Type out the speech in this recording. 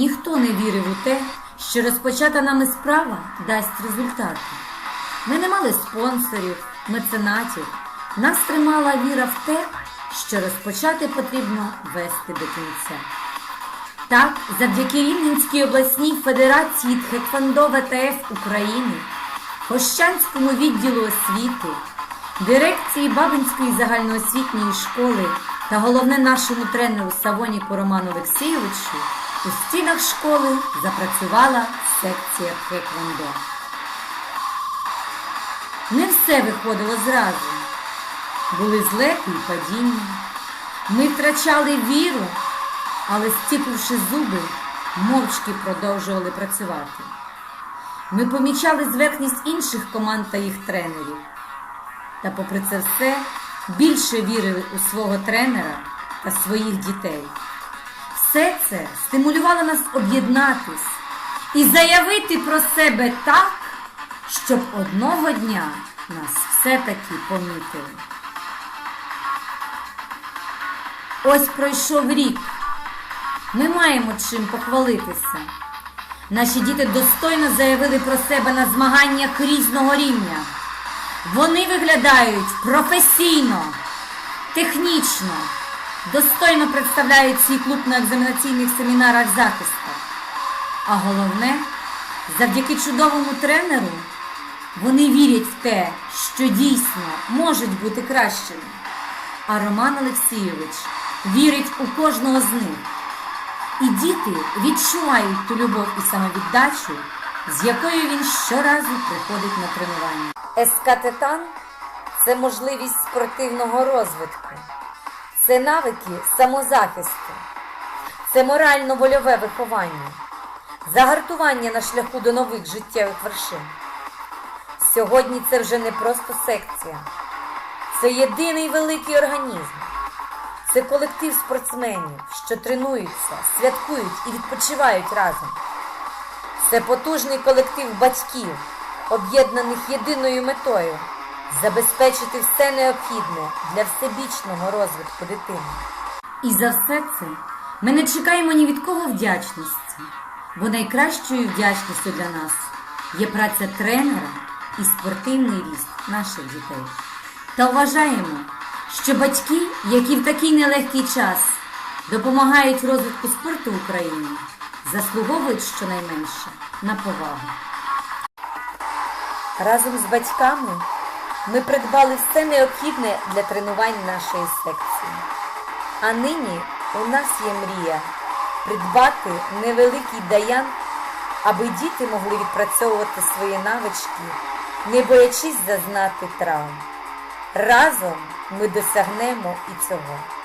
ніхто не вірив у те, що розпочата нами справа дасть результати. Ми не мали спонсорів, меценатів. Нас тримала віра в те, що розпочати потрібно вести до кінця. Так, завдяки Рівненській обласній федерації Тхеквондо ВТФ України, Хощанському відділу освіти, дирекції Бабинської загальноосвітньої школи та головне нашому тренеру Савоніку Роману Олексійовичу у стінах школи запрацювала секція Тхеквондо. Не все виходило зразу. Були злети і падіння. Ми втрачали віру, але стіпивши зуби, мовчки продовжували працювати. Ми помічали зверхність інших команд та їх тренерів. Та попри це все більше вірили у свого тренера та своїх дітей. Все це стимулювало нас об'єднатись і заявити про себе так, щоб одного дня нас все-таки помітили. Ось пройшов рік. Ми маємо чим похвалитися. Наші діти достойно заявили про себе на змаганнях різного рівня. Вони виглядають професійно, технічно, достойно представляють свій клуб на екзаменаційних семінарах захисту. А головне, завдяки чудовому тренеру, вони вірять в те, що дійсно можуть бути кращими. А Роман Олексійович вірить у кожного з них. І діти відчувають ту любов і самовіддачу, з якою він щоразу приходить на тренування. СК Титан це можливість спортивного розвитку, це навики самозахисту, це морально-вольове виховання, загартування на шляху до нових життєвих вершин. Сьогодні це вже не просто секція, це єдиний великий організм. Це колектив спортсменів, що тренуються, святкують і відпочивають разом. Це потужний колектив батьків, об'єднаних єдиною метою забезпечити все необхідне для всебічного розвитку дитини. І за все це ми не чекаємо ні від кого вдячності, бо найкращою вдячністю для нас є праця тренера і спортивний ріст наших дітей. Та вважаємо, що батьки, які в такий нелегкий час допомагають розвитку спорту в Україні, заслуговують щонайменше на повагу. Разом з батьками ми придбали все необхідне для тренувань нашої секції. А нині у нас є мрія придбати невеликий даян, аби діти могли відпрацьовувати свої навички, не боячись зазнати травм. Разом ми досягнемо і цього.